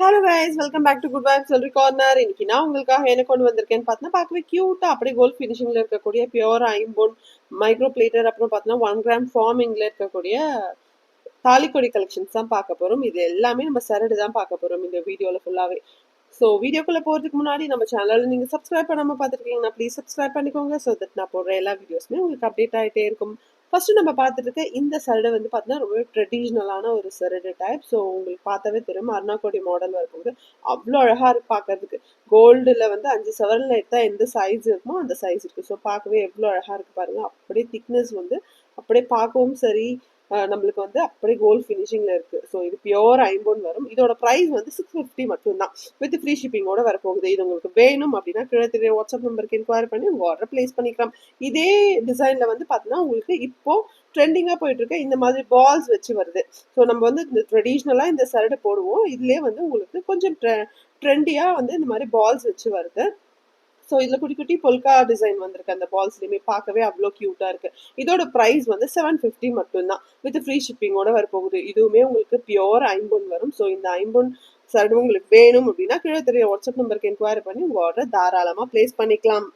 Hello guys welcome back to good vibe சொல்லி corner இன்னைக்கு நான் உங்களுக்காக என்ன கொண்டு வந்திருக்கேன்னு பார்த்தீங்கன்னா பார்க்கவே க்யூட்டா அப்படியே கோல்ட் ஃபினிஷிங்ல இருக்கக்கூடிய பியூர் ஐம்போன் மைக்ரோ பிளேட்டர் அப்புறம் பார்த்தீங்கன்னா ஒன் கிராம் ஃபார்மிங்ல இருக்கக்கூடிய தாலிக்கொடி கலெக்ஷன்ஸ் தான் பார்க்க போகிறோம் இது எல்லாமே நம்ம சரடு தான் பார்க்க போகிறோம் இந்த வீடியோவில் ஃபுல்லாகவே ஸோ வீடியோக்குள்ளே போகிறதுக்கு முன்னாடி நம்ம சேனலில் நீங்கள் சப்ஸ்கிரைப் பண்ணாமல் பார்த்துருக்கீங்கன்னா ப்ளீஸ் சப்ஸ்கிரைப் பண்ணிக்கோங்க. ஸோ தட் நான் போடுற எல்லா வீடியோஸுமே உங்களுக்கு அப்டேட் ஆகிட்டே இருக்கும். ஃபஸ்ட்டு நம்ம பார்த்துட்டு இருக்க இந்த சரடு வந்து பார்த்தீங்கன்னா ரொம்ப ட்ரெடிஷ்னலான ஒரு சரடு டைப் ஸோ உங்களுக்கு பார்த்தாவே தெரியும் அருணாக்கோடி மாடல் வரும்போது அவ்வளோ அழகாக இருக்கு பார்க்கறதுக்கு. கோல்டில் வந்து அஞ்சு சவரில் எடுத்தால் எந்த சைஸ் இருக்குமோ அந்த சைஸ் இருக்குது ஸோ பார்க்கவே எவ்வளோ அழகாக இருக்குது பாருங்கள் அப்படியே திக்னஸ் வந்து அப்படியே பார்க்கவும் சரி நம்மளுக்கு வந்து அப்படியே கோல் ஃபினிஷிங்கில் இருக்குது ஸோ இது பியோர் ஐம்போன் வரும். இதோட ப்ரைஸ் வந்து சிக்ஸ் ஃபிஃப்டி மட்டும்தான். வித் ஃப்ரீ ஷிப்பிங்கோட வரப்போகுது. இது உங்களுக்கு வேணும் அப்படின்னா கீழே தெரிய வாட்ஸ்அப் நம்பருக்கு என்கொயரி பண்ணி உங்கள் ஆர்டர் ப்ளேஸ் பண்ணிக்கலாம். இதே டிசைனில் வந்து பார்த்தீங்கன்னா உங்களுக்கு இப்போது ட்ரெண்டிங்காக போயிட்டு இருக்க இந்த மாதிரி பால்ஸ் வச்சு வருது. ஸோ நம்ம வந்து இந்த ட்ரெடிஷ்னலாக இந்த சரடு போடுவோம். இதுலேயே வந்து உங்களுக்கு கொஞ்சம் ட்ரெண்டியாக வந்து இந்த மாதிரி பால்ஸ் வச்சு வருது. ஸோ இதில் குட்டி குட்டி பொல்கா டிசைன் வந்திருக்கு அந்த பால்ஸ்லையுமே பார்க்கவே அவ்வளோ க்யூட்டாக இருக்கு. இதோட ப்ரைஸ் வந்து செவன் ஃபிஃப்டி மட்டும்தான். வித் ஃப்ரீ ஷிப்பிங்கோட வரப்போகுது. இதுவுமே உங்களுக்கு பியோர் ஐம்பொன் வரும். ஸோ இந்த ஐம்பொன் சரடு உங்களுக்கு வேணும் அப்படின்னா கீழே தெரிய வாட்ஸ்அப் நம்பருக்கு என்கொயரி பண்ணி உங்கள் ஆர்டர் தாராளமாக ப்ளேஸ் பண்ணிக்கலாம்.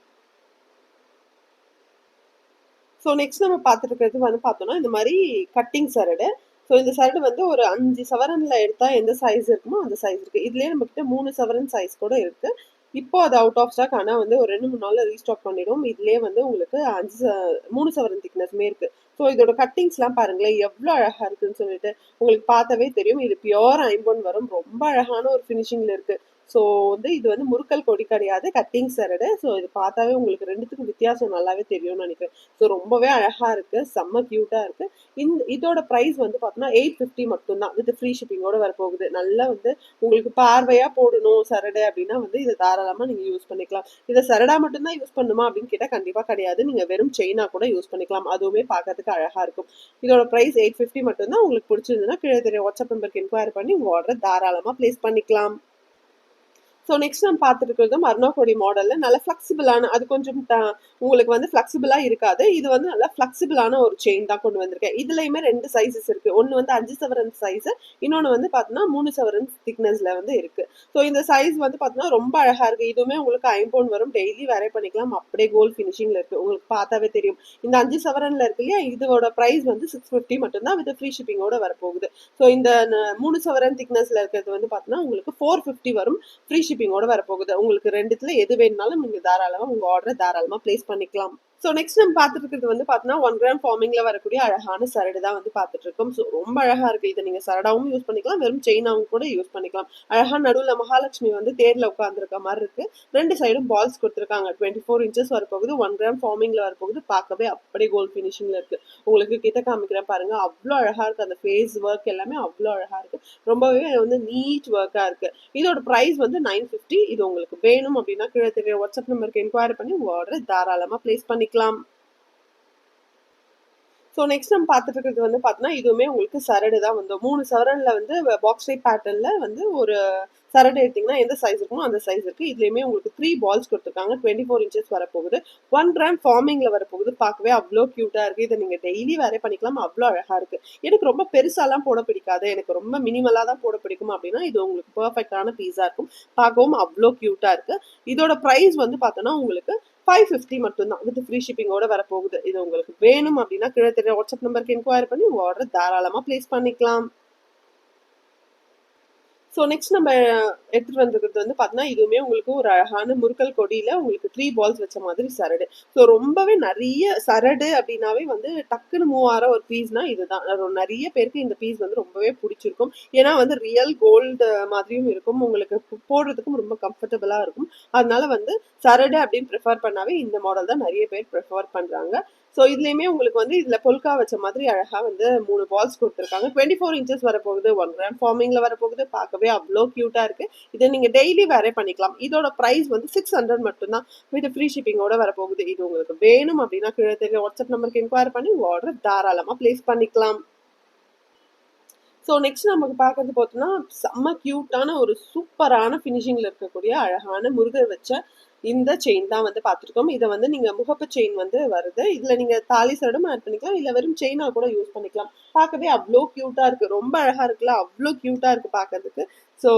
ஸோ நெக்ஸ்ட் நம்ம பார்த்துருக்கிறது இருக்கிறது வந்து பார்த்தோம்னா இந்த மாதிரி கட்டிங் சரடு ஸோ இந்த சரடு வந்து ஒரு அஞ்சு சவரனில் எடுத்தால் எந்த சைஸ் இருக்குமோ அந்த சைஸ் இருக்குது இதுலேயே நம்மக்கிட்ட மூணு சவரன் சைஸ் கூட இருக்குது இப்போ அது அவுட் ஆஃப் ஸ்டாக் ஆனால் வந்து ஒரு ரெண்டு மூணு நாளில் ரீஸ்டாக் பண்ணிடும். இதுலேயே வந்து உங்களுக்கு அஞ்சு ச- மூணு சவரன் திக்னஸ்மே இருக்குது ஸோ இதோட கட்டிங்ஸ்லாம் பாருங்களேன். எவ்வளோ அழகாக இருக்குன்னு சொல்லிட்டு உங்களுக்கு பார்த்தவே தெரியும். இது பியோர் ஐம்பொன் வரும். ரொம்ப அழகான ஒரு ஃபினிஷிங்கில் இருக்குது ஸோ வந்து இது வந்து முறுக்கல் கொடி கிடையாது கட்டிங் சரடு ஸோ இது பார்த்தாவே உங்களுக்கு ரெண்டுத்துக்கும் வித்தியாசம் நல்லாவே தெரியும்னு நினைக்கிறேன். ஸோ ரொம்பவே அழகாக இருக்குது செம்ம க்யூட்டாக இருக்குது இந்த இதோட ப்ரைஸ் வந்து பார்த்தோம்னா எயிட் ஃபிஃப்டி மட்டும்தான் வித் ஃப்ரீ ஷிப்பிங்கோடு வரப்போகுது. நல்லா வந்து உங்களுக்கு பார்வையாக போடணும் சரடு அப்படின்னா வந்து இதை தாராளமாக நீங்கள் யூஸ் பண்ணிக்கலாம். இதை சரடா மட்டும்தான் யூஸ் பண்ணுமா அப்படின்னு கேட்டால் கண்டிப்பாக கிடையாது. நீங்கள் வெறும் செயினா கூட யூஸ் பண்ணிக்கலாம். அதுவுமே பார்க்கறதுக்கு அழகாக இருக்கும். இதோட ப்ரைஸ் எயிட் ஃபிஃப்டி மட்டும்தான் உங்களுக்கு பிடிச்சிருந்ததுன்னா கீழே தெரிய வாட்ஸ்அப் நம்பருக்கு என்கொயரி பண்ணி உங்கள் ஆர்டர் தாராளமாக ப்ளேஸ் பண்ணிக்கலாம். ஸோ நெக்ஸ்ட் நம்ம பார்த்துருக்கிறது இருக்கிறது மர்னாக்கோடி மாடலில் நல்ல ஃப்ளெக்சிபிளான அது கொஞ்சம் உங்களுக்கு வந்து ஃப்ளெக்சிபிளாக இருக்காது. இது வந்து நல்லா ஃப்ளெக்சிபிளான ஒரு செயின் தான் கொண்டு வந்திருக்கேன். இதுலையுமே ரெண்டு சைஸஸ் இருக்குது ஒன்று வந்து அஞ்சு சவரன் சைஸு இன்னொன்று வந்து பார்த்தீங்கன்னா மூணு சவரன் திக்னஸில் வந்து இருக்குது ஸோ இந்த சைஸ் வந்து பார்த்தீங்கன்னா ரொம்ப அழகாக இருக்குது இதுவுமே உங்களுக்கு ஐம்பவுன் வரும். டெய்லி வேரை பண்ணிக்கலாம். அப்படியே கோல்ட் ஃபினிஷிங்கில் இருக்குது உங்களுக்கு பார்த்தாவே தெரியும். இந்த அஞ்சு சவரனில் இருக்கு இல்லையா? இதோட ப்ரைஸ் வந்து சிக்ஸ் ஃபிஃப்டி மட்டும்தான் வித் ஃப்ரீ ஷிப்பிங்கோட வரப்போகுது. ஸோ இந்த மூணு சவரன் திக்னஸில் இருக்கிறது வந்து பார்த்தீங்கன்னா உங்களுக்கு ஃபோர் ஃபிஃப்டி வரும். ஃப்ரீ ஷிப்பிங்கோட வரப்போகுது. உங்களுக்கு ரெண்டுத்துல எது வேணுனாலும் நீங்க தாராளமா உங்க ஆர்டர் தாராளமா பிளேஸ் பண்ணிக்கலாம். ஸோ நெக்ஸ்ட் நம்ம பார்த்துட்டு இருக்கிறது வந்து பார்த்தீங்கன்னா ஒன் கிராம் ஃபார்மிங்ல வரக்கூடிய அழகான சரடு தான் வந்து பார்த்துட்டு இருக்கோம் ஸோ ரொம்ப அழகா இருக்கு. இதை நீங்க சரடாவும் யூஸ் பண்ணிக்கலாம் வெறும் செயினாவும் கூட யூஸ் பண்ணிக்கலாம். அழகா நடுவில் மகாலட்சுமி வந்து தேர்ல உட்காந்துருக்க மாதிரி இருக்கு. ரெண்டு சைடும் பால்ஸ் கொடுத்துருக்காங்க. டுவெண்ட்டி ஃபோர் இன்ச்சஸ் வரப்போகுது ஒன் கிராம் ஃபார்மிங்ல வரப்போகுது. பார்க்கவே அப்படியே கோல்ட் ஃபினிஷிங்ல இருக்கு. உங்களுக்கு கிட்ட காமிக்கிறேன் பாருங்க. அவ்வளோ அழகா இருக்கு. அந்த ஃபேஸ் ஒர்க் எல்லாமே அவ்வளோ அழகா இருக்கு. ரொம்பவே வந்து நீட் ஒர்க்கா இருக்கு. இதோட ப்ரைஸ் வந்து நைன் ஃபிஃப்டி இது உங்களுக்கு வேணும் அப்படின்னா கீழே தெரிய வாட்ஸ்அப் நம்பருக்கு என்கொயரி பண்ணி உங்க ஆர்டர் தாராளமாக ப்ளேஸ் பண்ணிக்கலாம் ஸோ நெக்ஸ்ட் நம்ம பார்த்துட்டு இருக்கிறது வந்து பார்த்தோன்னா இதுவுமே உங்களுக்கு சரடு தான் வந்து மூணு சரடில் வந்து பாக்ஸ் டைப் பேட்டர்னில் வந்து ஒரு சரடு எடுத்தீங்கன்னா எந்த சைஸ் இருக்குமோ அந்த சைஸ் இருக்கு. இதுலேயுமே உங்களுக்கு த்ரீ பால்ஸ் கொடுத்துருக்காங்க. டுவெண்ட்டி ஃபோர் இன்ச்சஸ் வரப்போகுது ஒன் கிராம் ஃபார்மிங்கில் வரப்போகுது. பார்க்கவே அவ்வளோ க்யூட்டாக இருக்குது இதை நீங்கள் டெய்லி வேற பண்ணிக்கலாம். அவ்வளோ அழகாக இருக்குது எனக்கு ரொம்ப பெருசாலாம் போட பிடிக்காது. எனக்கு ரொம்ப மினிமலாக தான் போட பிடிக்கும் அப்படின்னா இது உங்களுக்கு பர்ஃபெக்டான பீஸாக இருக்கும். பார்க்கவும் அவ்வளோ க்யூட்டாக இருக்குது இதோட ப்ரைஸ் வந்து பார்த்தோன்னா உங்களுக்கு ஃபைவ் ஃபிஃப்டி மட்டும்தான். வித் ஃப்ரீ ஷிப்பிங்கோட வரப்போகுது. இது உங்களுக்கு வேணும் அப்படின்னா கீழே தெரிய வாட்ஸ்அப் நம்பருக்கு என்கொயரி பண்ணி ஆர்டர் தாராளமாக ப்ளேஸ் பண்ணிக்கலாம். ஸோ நெக்ஸ்ட் நம்ம எடுத்துகிட்டு வந்திருக்கிறது வந்து பார்த்தீங்கன்னா இதுவுமே உங்களுக்கு ஒரு அழகான முறுக்கல் கொடியில் உங்களுக்கு த்ரீ பால்ஸ் வச்ச மாதிரி சரடு. ஸோ ரொம்பவே நிறைய சரடு அப்படின்னாவே வந்து டக்குன்னு மூவ் ஆகிற ஒரு பீஸ்னா இதுதான். நிறைய பேருக்கு இந்த பீஸ் வந்து ரொம்பவே பிடிச்சிருக்கும். ஏன்னா வந்து ரியல் கோல்டு மாதிரியும் இருக்கும். உங்களுக்கு போடுறதுக்கும் ரொம்ப கம்ஃபர்டபுளாக இருக்கும். அதனால வந்து சரடு அப்படின்னு ப்ரிஃபர் பண்ணாவே இந்த மாடல் தான் நிறைய பேர் ப்ரிஃபர் பண்ணுறாங்க ஸோ இதுலேயுமே உங்களுக்கு வந்து இதில் பொல்கா வச்ச மாதிரி அழகாக வந்து மூணு பால்ஸ் கொடுத்துருக்காங்க. டுவெண்ட்டி ஃபோர் இன்ச்சஸ் வரப்போகுது ஒன் கிராம் ஃபார்மிங்கில் வரப்போகுது. பார்க்கவே அவ்வளோ க்யூட்டாக இருக்குது இதை நீங்கள் டெய்லி வேறே பண்ணிக்கலாம். இதோட ப்ரைஸ் வந்து சிக்ஸ் ஹண்ட்ரட் மட்டும்தான். வித் ஃப்ரீ ஷிப்பிங்கோட வரப்போகுது. இது உங்களுக்கு வேணும் அப்படின்னா கீழே தெரிய வாட்ஸ்அப் நம்பருக்கு என்கொயரி பண்ணி ஆர்டர் தாராளமாக ப்ளேஸ் பண்ணிக்கலாம். ஸோ நெக்ஸ்ட் நமக்கு பார்க்கறது பார்த்தோம்னா செம்ம க்யூட்டான ஒரு சூப்பரான ஃபினிஷிங்கில் இருக்கக்கூடிய அழகான முருகர் வச்ச இந்த செயின் தான் வந்து பார்த்துருக்கோம். இதை வந்து நீங்கள் முகப்பு செயின் வந்து வருது. இதில் நீங்கள் தாலி சரடும் ஆட் பண்ணிக்கலாம். இல்லை வெறும் செயினாக கூட யூஸ் பண்ணிக்கலாம். பார்க்கவே அவ்வளோ க்யூட்டாக இருக்குது ரொம்ப அழகாக இருக்குல்ல? அவ்வளோ க்யூட்டாக இருக்குது பார்க்கறதுக்கு. ஸோ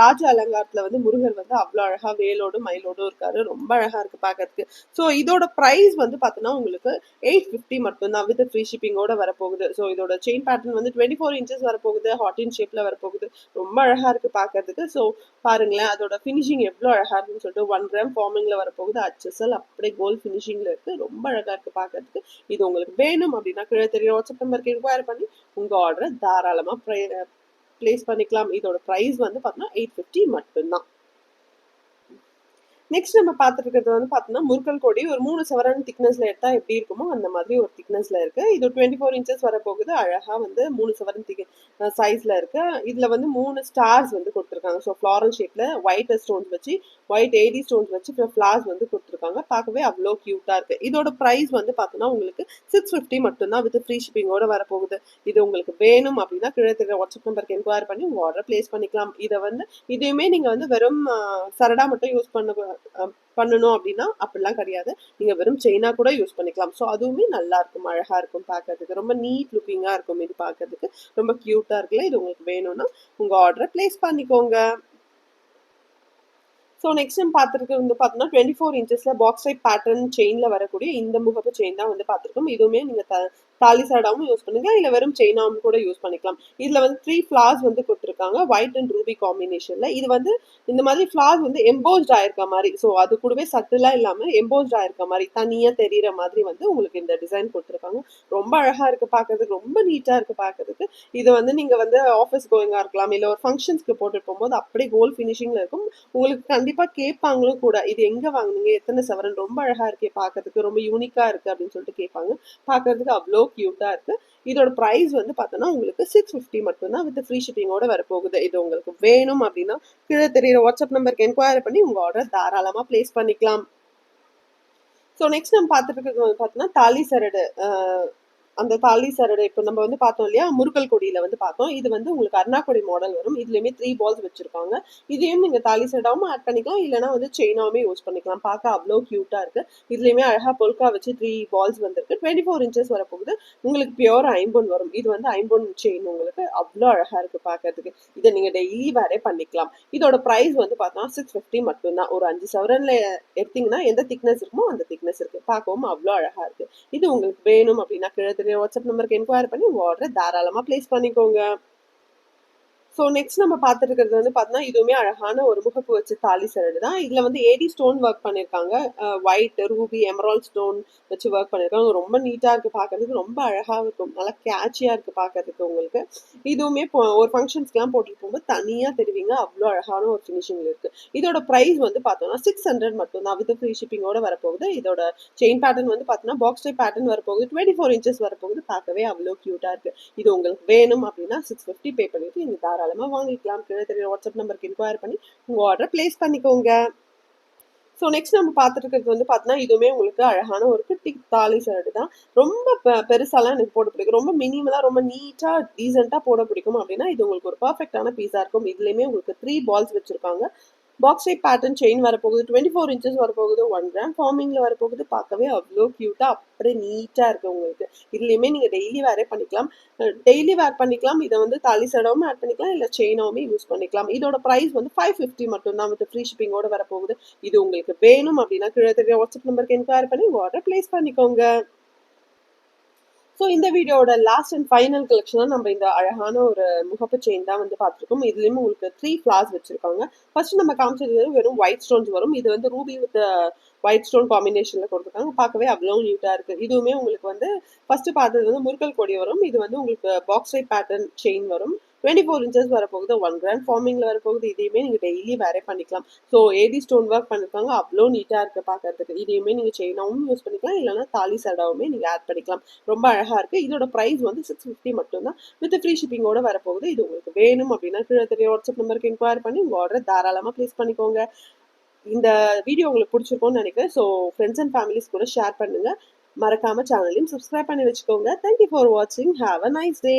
ராஜ அலங்காரத்தில் வந்து முருகர் வந்து அவ்வளோ அழகாக வேலோடு மயிலோடும் இருக்காரு. ரொம்ப அழகாக இருக்குது பார்க்கறதுக்கு ஸோ இதோட ப்ரைஸ் வந்து பார்த்தோன்னா உங்களுக்கு எயிட் ஃபிஃப்டி மட்டும்தான் வித் ஃப்ரீ ஷிப்பிங்கோட வரப்போகுது. ஸோ இதோட செயின் பேட்டர்ன் வந்து டுவெண்ட்டி ஃபோர் இன்ச்சஸ் வரப்போகுது ஹாட்டின் ஷேப்பில் வரப்போகுது. ரொம்ப அழகாக இருக்குது பார்க்கறதுக்கு ஸோ பாருங்களேன் அதோட ஃபினிஷிங் எவ்வளோ அழகாக இருக்குன்னு சொல்லிட்டு ஒன் கிராம் ஃபார்மிங்கில் வரப்போகுது. அச்சசல் அப்படியே கோல் ஃபினிஷிங்கில் இருக்குது ரொம்ப அழகாக இருக்குது பார்க்கறதுக்கு இது உங்களுக்கு வேணும் அப்படின்னா கீழே தெரியும். வாட்ஸ்அப் நம்பருக்கு என்கொயரி பண்ணி உங்கள் ஆர்டரை தாராளமாக ப்ளேஸ் பண்ணிக்கலாம். இதோட ப்ரைஸ் வந்து பார்த்தோம்னா எயிட் ஃபிஃப்டி மட்டும்தான். நெக்ஸ்ட் நம்ம பார்த்துருக்கிறது வந்து பார்த்தோம்னா முருக்கல் கொடி ஒரு மூணு சவரன் திக்னஸ்ல எடுத்தால் எப்படி இருக்குமோ அந்த மாதிரி ஒரு திக்னஸ்ல இருக்கு. இது டுவெண்ட்டி ஃபோர் இன்ச்சஸ் வர போகுது அழகா வந்து மூணு சவரன் திக் சைஸ்ல இருக்கு. இதுல வந்து மூணு ஸ்டார்ஸ் வந்து கொடுத்துருக்காங்க. ஸோ ஃப்ளாரல் ஷேப்ல ஒயிட் ஸ்டோன்ஸ் வச்சு ஒயிட் ஏடி ஸ்டோன்ஸ் வச்சு ஃப்ளார்ஸ் வந்து கொடுத்துருக்காங்க. பார்க்கவே அவ்வளோ க்யூட்டாக இருக்கு. இதோட ப்ரைஸ் வந்து பார்த்தோம்னா உங்களுக்கு சிக்ஸ் ஃபிஃப்டி மட்டும்தான் வித் ஃப்ரீ ஷிப்பிங்கோட வரப்போகுது. இது உங்களுக்கு வேணும் அப்படின்னா கீழே தெரியுற வாட்ஸ்அப் நம்பருக்கு என்கொயர் பண்ணி உங்க ஆர்டர் பிளேஸ் பண்ணிக்கலாம். இதை வந்து இதையுமே நீங்க வந்து வெறும் சரடா மட்டும் யூஸ் பண்ண பண்ணணும் அப்படின்னா அப்படிலாம் கிடையாது. நீங்கள் வெறும் செயினா கூட யூஸ் பண்ணிக்கலாம். ஸோ அதுவுமே நல்லா இருக்கும் அழகாக இருக்கும் பார்க்கறதுக்கு ரொம்ப நீட் லுக்கிங்காக இருக்கும் இது பார்க்கறதுக்கு ரொம்ப க்யூட்டாக இருக்குல்ல இது உங்களுக்கு வேணும்னா உங்கள் ஆர்டரை ப்ளேஸ் பண்ணிக்கோங்க. ஸோ நெக்ஸ்ட் டைம் பார்த்துருக்கு வந்து பார்த்தோம்னா டுவெண்ட்டி ஃபோர் இன்ச்சஸில் பாக்ஸ் டைப் பேட்டர்ன் செயினில் வரக்கூடிய இந்த முகப்பு செயின் தான் வந்து பார்த்துருக்கோம் இதுவுமே நீங்கள் த தாலி சாடாவும் யூஸ் பண்ணுங்க. இல்லை வெறும் செயினாவும் கூட யூஸ் பண்ணிக்கலாம். இதில் வந்து த்ரீ ஃப்ளார்ஸ் வந்து கொடுத்துருக்காங்க. ஒயிட் அண்ட் ரூபி காம்பினேஷனில் இது வந்து இந்த மாதிரி ஃப்ளார்ஸ் வந்து எம்போஸ்ட் ஆயிருக்க மாதிரி. ஸோ அது கூடவே சட்டிலாக இல்லாமல் எம்போஸ்ட் ஆயிருக்க மாதிரி தனியாக தெரிகிற மாதிரி வந்து உங்களுக்கு இந்த டிசைன் கொடுத்துருக்காங்க. ரொம்ப அழகாக இருக்குது பார்க்கறதுக்கு ரொம்ப நீட்டாக இருக்குது பார்க்கறதுக்கு இது வந்து நீங்கள் வந்து ஆஃபீஸ் கோயிங்காக இருக்கலாம். இல்லை ஒரு ஃபங்க்ஷன்ஸ்க்கு போட்டுட்டு போகும்போது அப்படியே கோல் ஃபினிஷிங்கில் இருக்கும். உங்களுக்கு கண்டிப்பாக கண்டிப்பா கேட்பாங்களும் கூட இது எங்க வாங்குனீங்க? எத்தனை சவரன்? ரொம்ப அழகா இருக்கே பாக்குறதுக்கு. ரொம்ப யூனிக்கா இருக்கு அப்படின்னு சொல்லிட்டு கேட்பாங்க. பாக்குறதுக்கு அவ்வளோ கியூட்டா இருக்கு. இதோட ப்ரைஸ் வந்து பார்த்தோன்னா உங்களுக்கு சிக்ஸ் ஃபிஃப்டி மட்டும்தான் வித் ஃப்ரீ ஷிப்பிங்கோட வரப்போகுது. இது உங்களுக்கு வேணும் அப்படின்னா கீழே தெரியுற வாட்ஸ்அப் நம்பருக்கு என்கொயரி பண்ணி உங்க ஆர்டர் தாராளமா ப்ளேஸ் பண்ணிக்கலாம். ஸோ நெக்ஸ்ட் நம்ம பார்த்துட்டு இருக்கிறது வந்து பார்த்தோன்னா தாலி சரடு. அந்த தாலி சரடு இப்போ நம்ம வந்து பார்த்தோம் இல்லையா? முருகல் கொடியில வந்து பார்த்தோம். இது வந்து உங்களுக்கு அருணாக்கொடி மாடல் வரும். இதுலயுமே த்ரீ பால்ஸ் வச்சிருக்காங்க. இதையும் நீங்க தாலி சரடாவும் ஆட் பண்ணிக்கலாம். இல்லைனா வந்து செயினாவுமே யூஸ் பண்ணிக்கலாம். பார்க்க அவ்வளோ கியூட்டா இருக்கு. இதுலயுமே அழகா பொல்கா வச்சு த்ரீ பால்ஸ் வந்திருக்கு. டுவெண்ட்டி ஃபோர் இன்ச்சஸ் வரப்போகுது. உங்களுக்கு பியோர் ஐம்பொன் வரும். இது வந்து ஐம்பொன் செயின் உங்களுக்கு அவ்வளோ அழகா இருக்கு பார்க்கறதுக்கு. இதை நீங்க டெய்லி வேறே பண்ணிக்கலாம். இதோட ப்ரைஸ் வந்து பார்த்தா சிக்ஸ் ஃபிஃப்டி மட்டும்தான். ஒரு அஞ்சு சவரன்ல எடுத்தீங்கன்னா எந்த திக்னஸ் இருக்குமோ அந்த திக்னஸ் இருக்கு. பார்க்கவும் அவ்வளோ அழகா இருக்கு. இது உங்களுக்கு வேணும் அப்படின்னா கிழக்கு தெரிய வாட்ஸ்அப் நம்பருக்கு என்கொயர் பண்ணி ஆர்டரை தாராளமாக ப்ளேஸ் பண்ணிக்கோங்க. ஸோ நெக்ஸ்ட் நம்ம பார்த்துருக்கிறது வந்து பார்த்தோன்னா இதுவுமே அழகான ஒரு முகப்பு வச்ச தாலி சரடு தான். இதில் வந்து ஏடி ஸ்டோன் ஒர்க் பண்ணியிருக்காங்க ஒயிட் ரூபி எமரால் ஸ்டோன் வச்சு ஒர்க் பண்ணியிருக்காங்க ரொம்ப நீட்டாக இருக்குது பார்க்கறதுக்கு. ரொம்ப அழகாக இருக்கும். நல்லா கேட்சியாக இருக்குது பார்க்கறதுக்கு உங்களுக்கு. இதுவுமே ஒரு ஃபங்க்ஷன்ஸ்க்குலாம் போட்டுட்டு போகும்போது தனியாக தெரிவிங்க. அவ்வளோ அழகான ஒரு ஃபினிஷிங்கில் இருக்குது இதோட ப்ரைஸ் வந்து பார்த்தோன்னா சிக்ஸ் ஹண்ட்ரட் மட்டும் தான். வித் ஃப்ரீ ஷிப்பிங்கோட வரப்போகுது. இதோட செயின் பேட்டர்ன் வந்து பார்த்தோன்னா பாக்ஸ் டைப் பேட்டர்ன் வரப்போகுது. டுவெண்ட்டி ஃபோர் இன்ச்சஸ் வரப்போகுது. பார்க்கவே அவ்வளோ க்யூட்டாக இருக்குது இது உங்களுக்கு வேணும் அப்படின்னா சிக்ஸ் ஃபிஃப்டி பே பண்ணிட்டு இந்த தாராளமாக வாங்கிக்கலாம் கீழே தெரியும் வாட்ஸ்அப் நம்பருக்கு என்கொயர் பண்ணி உங்கள் ஆர்டர் ப்ளேஸ் பண்ணிக்கோங்க. ஸோ நெக்ஸ்ட் நம்ம பார்த்துட்டு இருக்கிறது வந்து பார்த்தீங்கன்னா இதுவுமே உங்களுக்கு அழகான ஒரு குட்டி தாலி சரடு தான். ரொம்ப பெருசாலாம் எனக்கு போட பிடிக்கும். ரொம்ப மினிமலாக ரொம்ப நீட்டாக டீசெண்டாக போட பிடிக்கும் அப்படின்னா இது உங்களுக்கு ஒரு பர்ஃபெக்டான பீஸாக இருக்கும். இதுலேயுமே உங்களுக்கு த்ரீ பால்ஸ் வச்சுருப்பாங்க. பாக்ஸ் டைப் பேட்டர்ன் செயின் வரப்போகுது. டுவெண்ட்டி ஃபோர் இன்ச்சஸ் வரப்போகுது ஒன் கிராம் ஃபார்மிங்கில் வரப்போகுது. பார்க்கவே அவ்வளோ க்யூட்டாக அப்படியே நீட்டாக இருக்குது உங்களுக்கு. இதுலேயுமே நீங்கள் டெய்லி வேரே பண்ணிக்கலாம். டெய்லி வேர் பண்ணிக்கலாம். இதை வந்து தாலி சடவும் ஆட் பண்ணிக்கலாம். இல்லை செயினாவுமே யூஸ் பண்ணிக்கலாம். இதோட ப்ரைஸ் வந்து ஃபைவ் ஃபிஃப்டி மட்டும்தான் வித் ஃப்ரீ ஷிப்பிங்கோட வரப்போகுது. இது உங்களுக்கு வேணும் அப்படின்னா கீழே தெரிய வாட்ஸ்அப் நம்பருக்கு என்கொயர் பண்ணி ஆர்டர் ப்ளேஸ் பண்ணிக்கோங்க. ஸோ இந்த வீடியோட லாஸ்ட் அண்ட் ஃபைனல் கலெக்ஷனாக நம்ம இந்த அழகான ஒரு முகப்பு செயின் தான் வந்து பார்த்துருக்கோம். இதுலேயும் உங்களுக்கு த்ரீ ஃப்ளார்ஸ் வச்சுருக்காங்க. ஃபர்ஸ்ட் நம்ம காமிச்சது வெறும் ஒயிட் ஸ்டோன்ஸ் வரும். இது வந்து ரூபி வித் ஒயிட் ஸ்டோன் காம்பினேஷனில் கொடுத்துருக்காங்க. பார்க்கவே அவ்வளோ நீட்டாக இருக்குது இதுவுமே உங்களுக்கு வந்து ஃபஸ்ட்டு பார்த்தது வந்து முருகல் கொடி வரும். இது வந்து உங்களுக்கு பாக்ஸை பேட்டர்ன் செயின் வரும். டுவெண்ட்டி ஃபோர் இன்ச்சஸ் வரப்போகுது ஒன் கிராண்ட் ஃபார்மிங்கில் வரப்போகுது இதையுமே நீங்கள் டெய்லி வேறே பண்ணிக்கலாம். ஸோ ஏடி ஸ்டோன் ஒர்க் பண்ணிருக்காங்க அவ்வளோ நீட்டாக இருக்குது பார்க்கறதுக்கு. இதையுமே நீங்கள் செயினாவும் யூஸ் பண்ணிக்கலாம் இல்லைனா தாலி சடாவுமே நீங்கள் ஆட் பண்ணிக்கலாம். ரொம்ப அழகாக இருக்குது இதோட ப்ரைஸ் வந்து சிக்ஸ் ஃபிஃப்டி மட்டும்தான். வித் ஃப்ரீ ஷிப்பிங்கோட வரப்போகுது. இது உங்களுக்கு வேணும் அப்படின்னா கீழே தெரிய வாட்ஸ்அப் நம்பருக்கு இன்கொயர் பண்ணி உங்கள் ஆர்டர் தாராளமாக ப்ளேஸ் பண்ணிக்கோங்க. இந்த வீடியோ உங்களுக்கு பிடிச்சிருக்கும்னு நினைக்கிறேன். ஸோ ஃப்ரெண்ட்ஸ் அண்ட் ஃபேமிலிஸ் கூட ஷேர் பண்ணுங்கள் மறக்காமல் சேனலையும் சப்ஸ்கிரைப் பண்ணி வச்சுக்கோங்க. தேங்க்யூ ஃபார் வாட்சிங் ஹாவ் அ நைஸ் டே